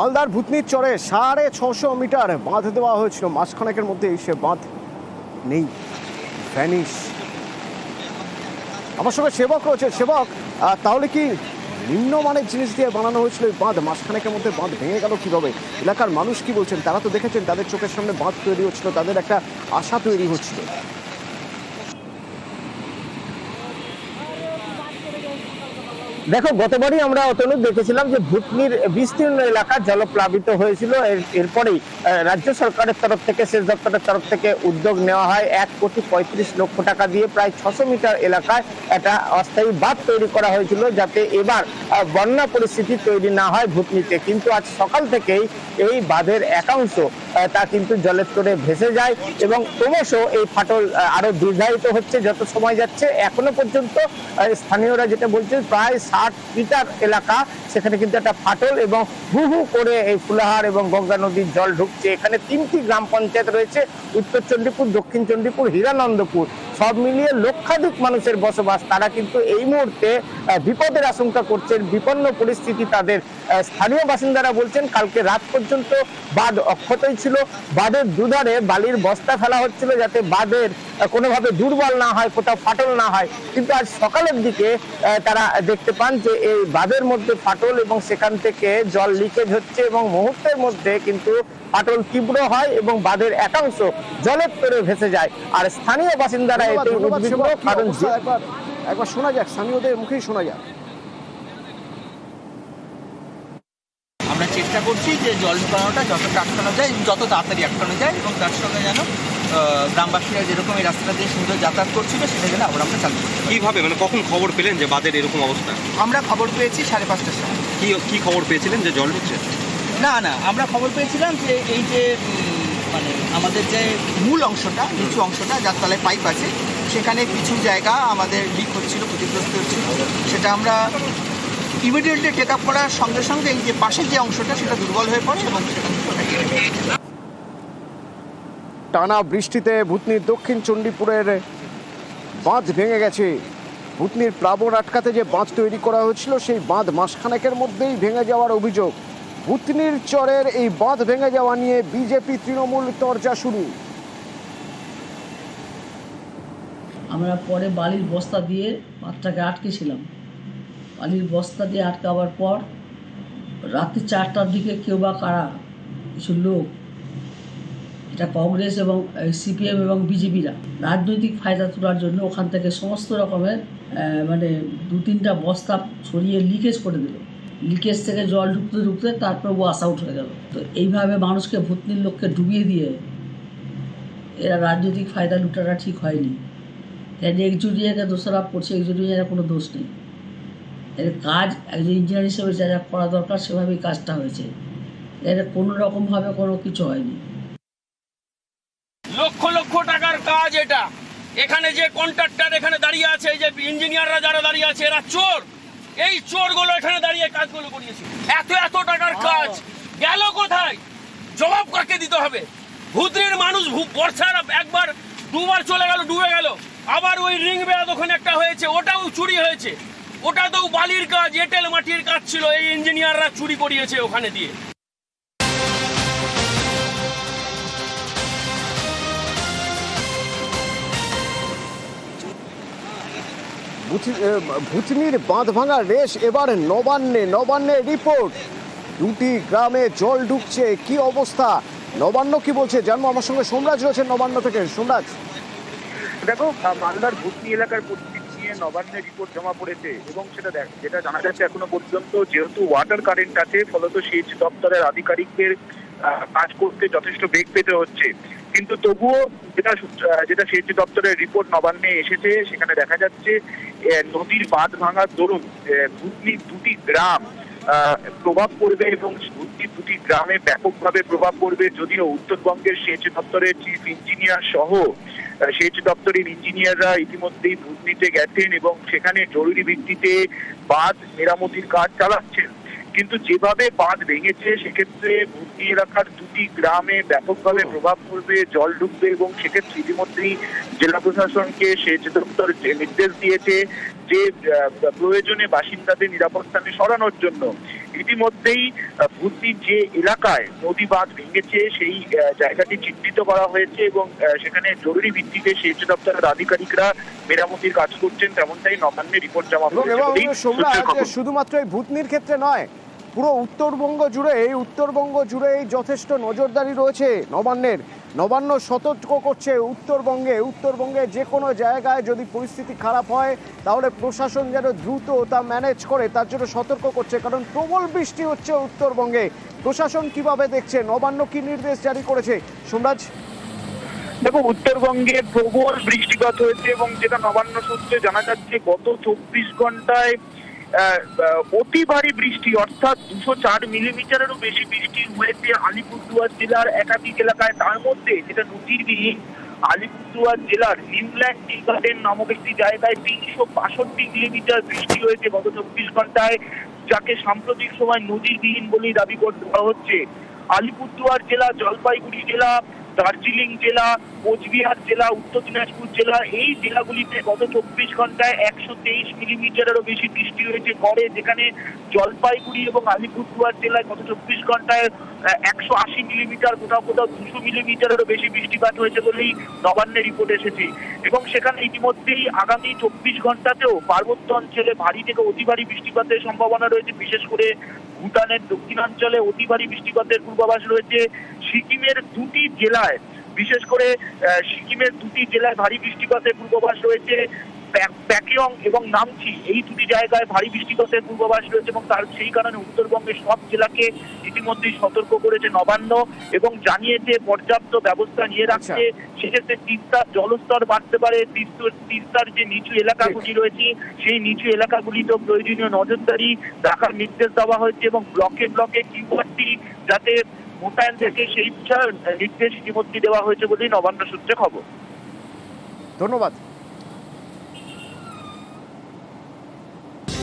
মালদার ভূতনির চরে সাড়ে ছশো মিটার বাঁধ দেওয়া হয়েছিল। মাসখানেকের মধ্যে সে বাঁধ নেই, ভ্যানিশ। আমার সঙ্গে সেবক রয়েছে, সেবক। তাহলে কি নিম্নমানের জিনিস দিয়ে বানানো হয়েছিল বাঁধ? মাসখানেকের মধ্যে বাঁধ ভেঙে গেল কীভাবে? এলাকার মানুষ কি বলছেন? তারা তো দেখেছেন, তাদের চোখের সামনে বাঁধ তৈরি হচ্ছিল, তাদের একটা আশা তৈরি হচ্ছিল। দেখো, গতবারই আমরা অতনু দেখেছিলাম যে ভুটনির বিস্তীর্ণ এলাকা জলপ্লাবিত হয়েছিল। এরপরেই রাজ্য সরকারের তরফ থেকে, সেচ দপ্তরের তরফ থেকে উদ্যোগ নেওয়া হয় এক কোটি পঁয়ত্রিশ লক্ষ টাকা দিয়ে, প্রায় ছশো মিটার এলাকায় একটা অস্থায়ী বাঁধ তৈরি করা হয়েছিল যাতে এবার বন্যা পরিস্থিতি তৈরি না হয় ভুটনিতে। কিন্তু আজ সকাল থেকেই এই বাঁধের একাংশ তা কিন্তু জলের তোরে ভেসে যায় এবং ক্রমশ এই ফাটল আরও দীর্ঘায়িত হচ্ছে যত সময় যাচ্ছে। এখনও পর্যন্ত স্থানীয়রা যেটা বলছে প্রায় ষাট মিটার এলাকা সেখানে কিন্তু একটা ফাটল এবং হু হু করে এই ফুলাহার এবং গঙ্গা নদীর জল ঢুকছে। এখানে তিনটি গ্রাম পঞ্চায়েত রয়েছে, উত্তর চণ্ডীপুর দক্ষিণ চণ্ডীপুর হীরানন্দপুর। সব মিলিয়ে লক্ষাধিক মানুষের বসবাস, তারা কিন্তু এই মুহূর্তে বিপদের আশঙ্কা করছেন, বিপন্ন পরিস্থিতি তাদের স্থানীয় বাসিন্দারা বলছেন, কালকে রাত পর্যন্ত বাঁধ অক্ষতই ছিল। বাঁধের দুধারে বালির বস্তা ফেলা হচ্ছিল যাতে বাঁধের কোনোভাবে দুর্বল না হয়, কোথাও ফাটল না হয়। কিন্তু আজ সকালের দিকে তারা দেখতে পান যে এই বাঁধের মধ্যে ফাটল এবং সেখান থেকে জল লিকেজ হচ্ছে এবং মুহূর্তের মধ্যে কিন্তু ফাটল তীব্র হয় এবং বাঁধের একাংশ জলের তরে ভেসে যায়। আর স্থানীয় বাসিন্দারা এতে উদ্বিগ্ন। কারণ একবার একবার শোনা যাক স্থানীয়দের মুখেই শোনা যাক। আমরা চেষ্টা করছি যে জল ঢুকানোটা যত আটকানো যায় যত তাড়াতাড়ি আটকানো যায় এবং তার সঙ্গে যেন আহ, গ্রামবাসীরা যেরকম এই রাস্তাটা দিয়ে সুন্দর যাতায়াত করছিল সেটা যেন আবার আমরা চালু। কীভাবে? মানে কখন খবর পেলেন যে বাদের এরকম অবস্থা? আমরা খবর পেয়েছি সাড়ে পাঁচটার সময়। কি কি খবর পেয়েছিলেন যে জল ঢুকছে না না, আমরা খবর পেয়েছিলাম যে এই যে মানে আমাদের যে মূল অংশটা, নিচু অংশটা, যার তলায় পাইপ আছে, সেখানে কিছু জায়গা আমাদের লিক হচ্ছিল, ক্ষতিগ্রস্ত হচ্ছিল। সেটা আমরা ইমিডিয়েটলি টেক আপ করার সঙ্গে সঙ্গে এই যে পাশের যে অংশটা, সেটা দুর্বল হয়ে পড়ে এবং টানা বৃষ্টিতে ভূতনির দক্ষিণ চণ্ডীপুরের বাঁধ ভেঙে গেছে। ভূতনির প্লাবন আটকাতে যে বাঁধ তৈরি করা হয়েছিল, সেই বাঁধ মাসখানেকের মধ্যেই ভেঙে যাওয়ার অভিযোগ। ভূতনির চরের এই বাঁধ ভেঙে যাওয়া নিয়ে বিজেপি তৃণমূল চর্চা শুরু। আমরা পরে বালির বস্তা দিয়ে মাঠটাকে আটকেছিলাম। বালির বস্তা দিয়ে আটকাবার পর রাত্রি চারটার দিকে কেউ বা কারা কিছু লোক, এটা কংগ্রেস এবং সিপিএম এবং বিজেপিরা রাজনৈতিক ফায়দা তোলার জন্য ওখান থেকে সমস্ত রকমের মানে দু তিনটা বস্তা ছড়িয়ে লিকেজ করে দিল। লিকেজ থেকে জল ঢুকতে ঢুকতে তারপর ওয়াশ আউট হয়ে গেল। তো এইভাবে মানুষকে ভূতনির লোককে ডুবিয়ে দিয়ে এরা রাজনৈতিক ফায়দা লুটাটা ঠিক হয়নি। এর একজুটিয়াকে দোষারোপ করছে একজুটিয়ার কোনো দোষ নেই। এর কাজ একজন ইঞ্জিনিয়ার হিসেবে যা যা করা দরকার সেভাবেই কাজটা হয়েছে। এর কোনো রকমভাবে কোনো কিছু হয়নি। লক্ষ লক্ষ টাকার কাজ এটা। এখানে যে কন্ট্রাক্টর এখানে দাঁড়িয়ে আছে, এই যে ইঞ্জিনিয়াররা যারা দাঁড়িয়ে আছে, এরা চোর। এই চোরগুলো এখানে দাঁড়িয়ে কাজগুলো করিয়েছে। এত এত টাকার কাজ। গেল কোথায়? জবাব কাকে দিতে হবে? ভুদ্রের মানুষ ভূ- বর্ষার একবার দুবার চলে গেল ডুবে গেল। আবার ওই রিং বেড়া ওখানে একটা হয়েছে ওটাও চুরি হয়েছে। ওটা তো বালির কাজ এটেল মাটির কাজ ছিল এই ইঞ্জিনিয়াররা চুরি করিয়েছে ওখানে দিয়ে। ভূতনির বাঁধ ভাঙা রেশ, এবার নবান্নে নবান্নে রিপোর্ট। দুটি গ্রামে জল ঢুকছে, কি অবস্থা? নবান্ন কি বলছে? জানব, আমার সঙ্গে সোমরাজ রয়েছে নবান্ন থেকে। সোমরাজ। দেখো মালদার ভুতনি এলাকার পরিস্থিতি নিয়ে নবান্নের রিপোর্ট জমা পড়েছে, এবং সেটা দেখ, যেটা জানা যাচ্ছে এখনও পর্যন্ত, যেহেতু ওয়াটার কারেন্ট আছে, ফলত সেচ দপ্তরের আধিকারিকদের কাজ করতে যথেষ্ট বেগ পেতে হচ্ছে। কিন্তু তবুও যেটা যেটা সেচ দপ্তরের রিপোর্ট নবান্নে এসেছে, সেখানে দেখা যাচ্ছে নদীর বাঁধ ভাঙার দরুন ভুতনির দুটি গ্রাম প্রভাব পড়বে এবং ভুতনির দুটি গ্রামে ব্যাপকভাবে প্রভাব পড়বে। যদিও উত্তরবঙ্গের সেচ দপ্তরের চিফ ইঞ্জিনিয়ার সহ সেচ দপ্তরের ইঞ্জিনিয়াররা ইতিমধ্যেই ভূতনিতে গেছেন এবং সেখানে জরুরি ভিত্তিতে বাঁধ মেরামতির কাজ চালাচ্ছেন। কিন্তু যেভাবে বাঁধ ভেঙেছে সেক্ষেত্রে ভূতনি এলাকার দুটি গ্রামে ব্যাপকভাবে প্রভাব পড়বে জল ঢুকবে এবং সেক্ষেত্রে ইতিমধ্যেই জেলা প্রশাসনকে সেচ দপ্তর যে নির্দেশ দিয়েছে যে প্রয়োজনে বাসিন্দাদের নিরাপদ স্থানে সরানোর জন্য ইতিমধ্যেই আহ, যে এলাকায় নদী বাঁধ ভেঙেছে সেই জায়গাটি চিহ্নিত করা হয়েছে এবং সেখানে জরুরি ভিত্তিতে সেচ দপ্তরের আধিকারিকরা মেরামতির কাজ করছেন তেমনটাই নবান্নে রিপোর্ট জমা খবর। শুধুমাত্র এই ভূতনির ক্ষেত্রে নয় পুরো উত্তরবঙ্গ জুড়ে, এই উত্তরবঙ্গ জুড়েই যথেষ্ট নজরদারি রয়েছে নবান্নের। নবান্ন সতর্ক করছে উত্তরবঙ্গে। উত্তরবঙ্গে যে কোনো জায়গায় যদি পরিস্থিতি খারাপ হয়, তাহলে প্রশাসন যেন দ্রুত তা ম্যানেজ করে, তার জন্য সতর্ক করছে। কারণ প্রবল বৃষ্টি হচ্ছে উত্তরবঙ্গে। প্রশাসন কীভাবে দেখছে? নবান্ন কি নির্দেশ জারি করেছে? সোমরাজ? দেখো উত্তরবঙ্গে প্রবল বৃষ্টিপাত হয়েছে এবং যেটা নবান্ন সূত্রে জানা যাচ্ছে, গত চব্বিশ ঘন্টায় অতি ভারী বৃষ্টি, অর্থাৎ দুশো চার মিলিমিটারেরও বেশি বৃষ্টি হয়েছে আলিপুরদুয়ার জেলার একাধিক এলাকায়। তার মধ্যে যেটা নজিরবিহীন, আলিপুরদুয়ার জেলার নিউল্যান্ড টি গার্ডেন নামক একটি জায়গায় তিনশো বাষট্টি মিলিমিটার বৃষ্টি হয়েছে গত চব্বিশ ঘন্টায়, যাকে সাম্প্রতিক সময় নজিরবিহীন বলেই দাবি করা হচ্ছে। আলিপুরদুয়ার জেলা, জলপাইগুড়ি জেলা দার্জিলিং জেলা, কোচবিহার জেলা, উত্তর দিনাজপুর জেলা, এই জেলাগুলিতে গত চব্বিশ ঘন্টায় একশো তেইশ মিলিমিটারেরও বেশি বৃষ্টি হয়েছে। গড়ে যেখানে জলপাইগুড়ি এবং আলিপুরদুয়ার জেলায় গত চব্বিশ ঘন্টায় একশো আশি মিলিমিটার, কোথাও কোথাও দুশো মিলিমিটারেরও বেশি বৃষ্টিপাত হয়েছে বলেই নবান্নে রিপোর্ট এসেছে। এবং সেখানে ইতিমধ্যেই আগামী চব্বিশ ঘন্টাতেও পার্বত্য অঞ্চলে ভারী থেকে অতি ভারী বৃষ্টিপাতের সম্ভাবনা রয়েছে। বিশেষ করে ভুটানের দক্ষিণাঞ্চলে অতি ভারী বৃষ্টিপাতের পূর্বাভাস রয়েছে। সিকিমের দুটি জেলায় বিশেষ করে সিকিমের দুটি জেলায় ভারী বৃষ্টিপাতের পূর্বাভাস রয়েছে। প্যাকিয়ং এবং নামচি এই দুটি জায়গায় ভারী বৃষ্টিপাতের পূর্বাভাস রয়েছে এবং তার সেই কারণে উত্তরবঙ্গের সব জেলাকে ইতিমধ্যেই সতর্ক করেছে নবান্ন এবং জানিয়েছে পর্যাপ্ত ব্যবস্থা নিয়ে রাখছে। সেক্ষেত্রে তিস্তার জলস্তর বাড়তে পারে তিস্তার যে নিচু এলাকাগুলি রয়েছে সেই নিচু এলাকাগুলিতেও প্রয়োজনীয় নজরদারি রাখার নির্দেশ দেওয়া হয়েছে এবং ব্লকে ব্লকে কিউআরটি যাতে মোতায়েন থেকে সেই বিষয়ে নির্দেশ ইতিমধ্যে দেওয়া হয়েছে বলেই নবান্ন সূত্রে খবর। ধন্যবাদ।